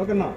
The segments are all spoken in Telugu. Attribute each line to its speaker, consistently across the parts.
Speaker 1: ఓకేనా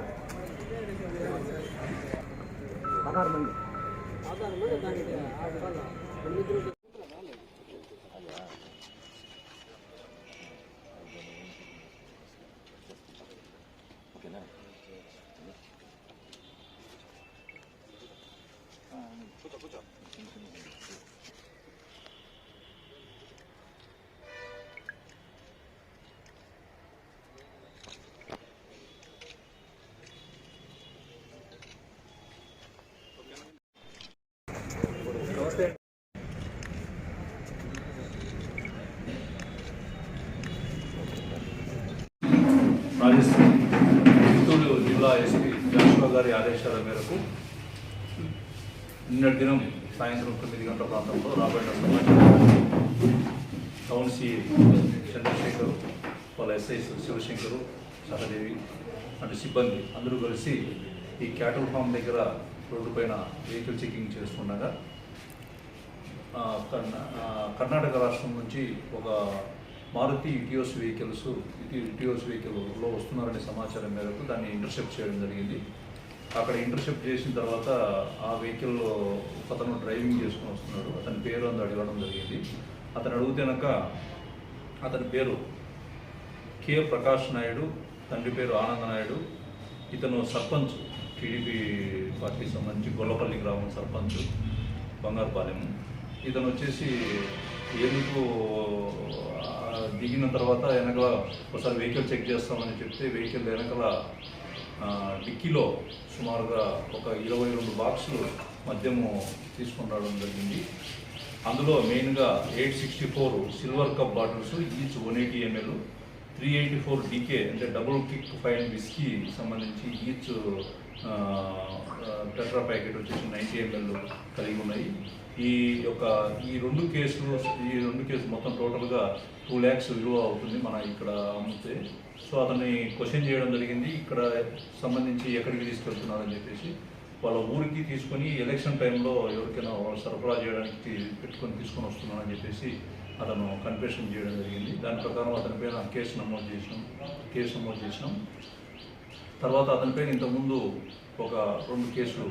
Speaker 2: రాజస్థాన్ చిత్తూరు జిల్లా ఎస్పీ జాషువా గారి ఆదేశాల మేరకు నిన్నటి దినం సాయంత్రం తొమ్మిది గంటల ప్రాంతంలో రాబడిన సమాచారం టౌన్ సిఐ చంద్రశేఖర్ వాళ్ళ ఎస్ఐస్ శివశంకరు సహదేవి అంటే సిబ్బంది అందరూ కలిసి ఈ క్యాటల్ ఫామ్ దగ్గర రోడ్డు పైన వెహికల్ చెకింగ్ చేస్తుండగా కర్ణాటక రాష్ట్రం నుంచి ఒక మారుతి ఇటియోస్ వెహికల్స్ ఇటి వెహికల్లో వస్తున్నారనే సమాచారం మేరకు దాన్ని ఇంటర్సెప్ట్ చేయడం జరిగింది. అక్కడ ఇంటర్సెప్ట్ చేసిన తర్వాత ఆ వెహికల్లో అతను డ్రైవింగ్ చేసుకుని వస్తున్నాడు. అతని పేరు అందు అడగడం జరిగింది. అతను అడిగితేనక అతని పేరు కె ప్రకాష్ నాయుడు తండ్రి పేరు ఆనంద నాయుడు ఇతను సర్పంచ్ టీడీపీ పార్టీకి సంబంధించి గొల్లపల్లి గ్రామం సర్పంచ్ బంగారుపాలెం ఇతను వచ్చేసి ఎందుకు దిగిన తర్వాత వెనకల ఒకసారి వెహికల్ చెక్ చేస్తామని చెప్తే వెహికల్ వెనకల డిక్కీలో సుమారుగా ఒక ఇరవై రెండు బాక్సులు మద్యము తీసుకొని రావడం జరిగింది. అందులో మెయిన్గా eight sixty four silver cup bottles each one eighty ML three eighty four DK అంటే డబుల్ కిక్ ఫైవ్ విస్కీ సంబంధించి ఈచ్ టెట్రా ప్యాకెట్ వచ్చేసి నైంటీ ఎంఎల్ కలిగి ఉన్నాయి. ఈ యొక్క ఈ రెండు కేసులు ఈ రెండు కేసులు మొత్తం టోటల్గా టూ ల్యాక్స్ విలువ అవుతుంది మన ఇక్కడ అమ్మితే. సో అతన్ని క్వశ్చన్ చేయడం జరిగింది. ఇక్కడ సంబంధించి ఎక్కడికి తీసుకెళ్తున్నారని చెప్పేసి వాళ్ళ ఊరికి తీసుకొని ఎలక్షన్ టైంలో ఎవరికైనా వాళ్ళు సరఫరా చేయడానికి పెట్టుకొని తీసుకొని వస్తున్నారని చెప్పేసి అతను కన్ఫెషన్ చేయడం జరిగింది. దాని ప్రకారం అతని పైన కేసు నమోదు చేసినాం కేసు నమోదు చేసినాం. తర్వాత అతనిపైన ఇంతకుముందు ఒక రెండు కేసులు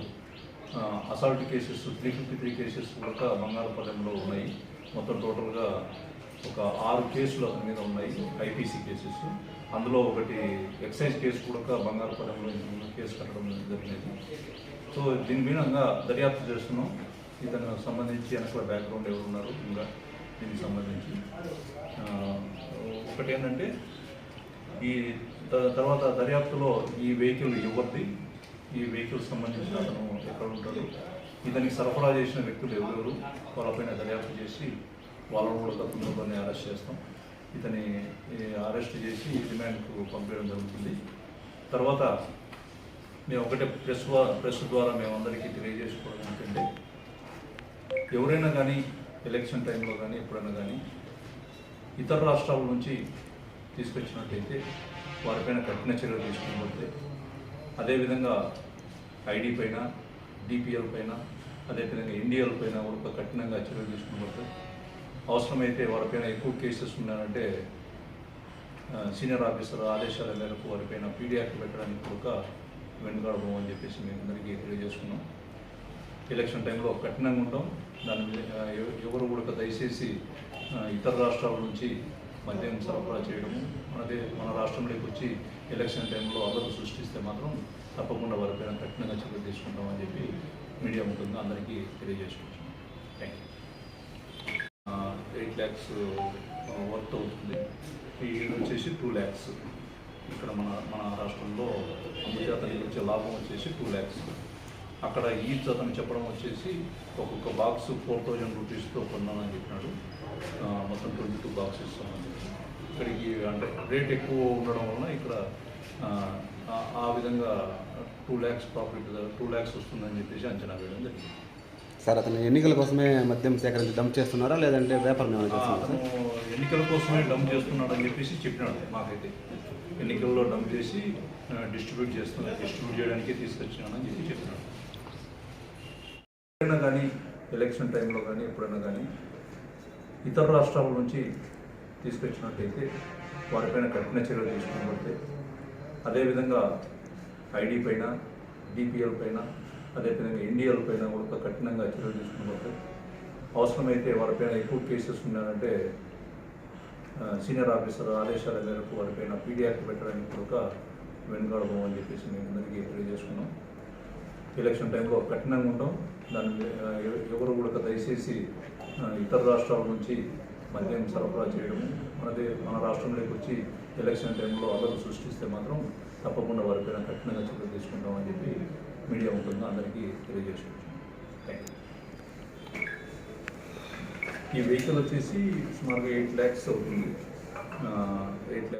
Speaker 2: assault cases three fifty three cases కూడా బంగారుపాలెంలో ఉన్నాయి. మొత్తం టోటల్గా ఒక ఆరు కేసులు అతని మీద ఉన్నాయి ఐపీసీ కేసెస్ అందులో ఒకటి ఎక్సైజ్ కేసు కూడా బంగారుపాలెంలో ఇంతకుముందు కేసు కట్టడం జరిగినది. సో దీని మీద దర్యాప్తు చేస్తున్నాం. ఇతను సంబంధించి వెనక బ్యాక్గ్రౌండ్ ఎవరు ఉన్నారు ఇంకా దీనికి సంబంధించి. ఒకటి ఏంటంటే ఈ తర్వాత దర్యాప్తులో ఈ వెహికల్ ఎవరిది? ఈ వెహికల్ సంబంధించిన అతను ఎక్కడ ఉంటారు ఇతనికి సరఫరా చేసిన వ్యక్తులు ఎవరెవరు? వాళ్ళపైన దర్యాప్తు చేసి వాళ్ళను కూడా తప్పనిసరిగానే అరెస్ట్ చేస్తాం. ఇతని అరెస్ట్ చేసి రిమాండ్కు పంపించడం జరుగుతుంది. తర్వాత మేము ఒకటే ప్రెస్ ద్వారా ప్రెస్ ద్వారా మేము అందరికీ తెలియజేసుకోవడం ఏంటంటే ఎవరైనా కానీ ఎలక్షన్ టైంలో కానీ ఎప్పుడైనా కానీ ఇతర రాష్ట్రాల నుంచి తీసుకొచ్చినట్లయితే వారిపైన కఠిన చర్యలు తీసుకున్నట్లయితే అదేవిధంగా ఐడి పైన డిపిఎల్ పైన అదేవిధంగా ఎన్డీఎల్ పైన కూడా కఠినంగా చర్యలు తీసుకున్నట్టు అవసరమైతే వారిపైన ఎక్కువ కేసెస్ ఉన్నాయంటే సీనియర్ ఆఫీసర్ ఆదేశాల మేరకు వారిపైన పీడియాక్ట్ పెట్టడానికి కూడా వెనుకాడబోం అని చెప్పేసి మేము అందరికీ తెలియజేసుకున్నాం. ఎలక్షన్ టైంలో కఠినంగా ఉంటాం. దాని మీద ఎవరు కూడా దయచేసి ఇతర రాష్ట్రాల నుంచి మద్యం సరఫరా చేయడము అదే మన రాష్ట్రంలోకి వచ్చి ఎలక్షన్ టైంలో అల్లరు సృష్టిస్తే మాత్రం తప్పకుండా వారిపైన కఠినంగా చర్యలు తీసుకుంటామని చెప్పి మీడియా ముఖ్యంగా అందరికీ తెలియజేసుకుంటున్నాం. Thank you eight lakhs worth అవుతుంది. ఈ వచ్చేసి టూ ల్యాక్స్ ఇక్కడ మన మన రాష్ట్రంలో అమ్మితే అతనికి వచ్చే లాభం వచ్చేసి టూ ల్యాక్స్ అక్కడ ఈ అతను చెప్పడం వచ్చేసి ఒక్కొక్క బాక్స్ ఫోర్ థౌజండ్ రూపీస్తో కొన్నానని చెప్పినాడు. మొత్తం ట్వంటీ టూ బాక్సెస్ సంబంధించి. ఇక్కడికి అంటే రేట్ ఎక్కువ ఉండడం వలన ఇక్కడ ఆ, విధంగా two lakhs profit two lakhs వస్తుందని చెప్పేసి అంచనా వేయడం జరిగింది.
Speaker 1: సార్ అతను ఎన్నికల కోసమే మద్యం సేకరించి డంప్ చేస్తున్నారా? లేదంటే వ్యాపారం
Speaker 2: ఎన్నికల కోసమే డంప్ చేస్తున్నాడు అని చెప్పేసి చెప్పినాడు మాకైతే. ఎన్నికల్లో డంప్ చేసి డిస్ట్రిబ్యూట్ చేస్తున్నాడు డిస్ట్రిబ్యూట్ చేయడానికి తీసుకొచ్చినానని చెప్పి చెప్పినాడు. ఎప్పుడైనా కానీ ఎలక్షన్ టైంలో కానీ ఎప్పుడైనా కానీ ఇతర రాష్ట్రాల నుంచి తీసుకొచ్చినట్టయితే వారిపైన కఠిన చర్యలు తీసుకుని అదేవిధంగా ఐడి పైన డిపిఎల్ పైన అదేవిధంగా ఎన్డీఎల్ పైన కూడా కఠినంగా చర్యలు తీసుకుని అవసరమైతే వారిపైన ఎక్కువ కేసెస్ ఉన్నారంటే సీనియర్ ఆఫీసర్ ఆదేశాల మేరకు వారిపైన పీడీ పెట్టడానికి కూడా వెనుకాడము అని చెప్పేసి మేము అందరికీ తెలియజేసుకున్నాం. ఎలక్షన్ టైంలో కఠినంగా ఉంటాం. దాని ఎవరు కూడా దయచేసి ఇతర రాష్ట్రాల నుంచి మద్యం సరఫరా చేయడం మనదే మన రాష్ట్రంలోకి వచ్చి ఎలక్షన్ టైంలో అల్లలు సృష్టిస్తే మాత్రం తప్పకుండా వారిపైన కఠినంగా చర్యలు తీసుకుంటామని చెప్పి మీడియా ఉంటుందో అందరికీ తెలియజేసుకుంటాం థ్యాంక్ యూ ఈ వెహికల్ వచ్చేసి సుమారుగా ఎయిట్ ల్యాక్స్ అవుతుంది. ఎయిట్ ల్యాక్స్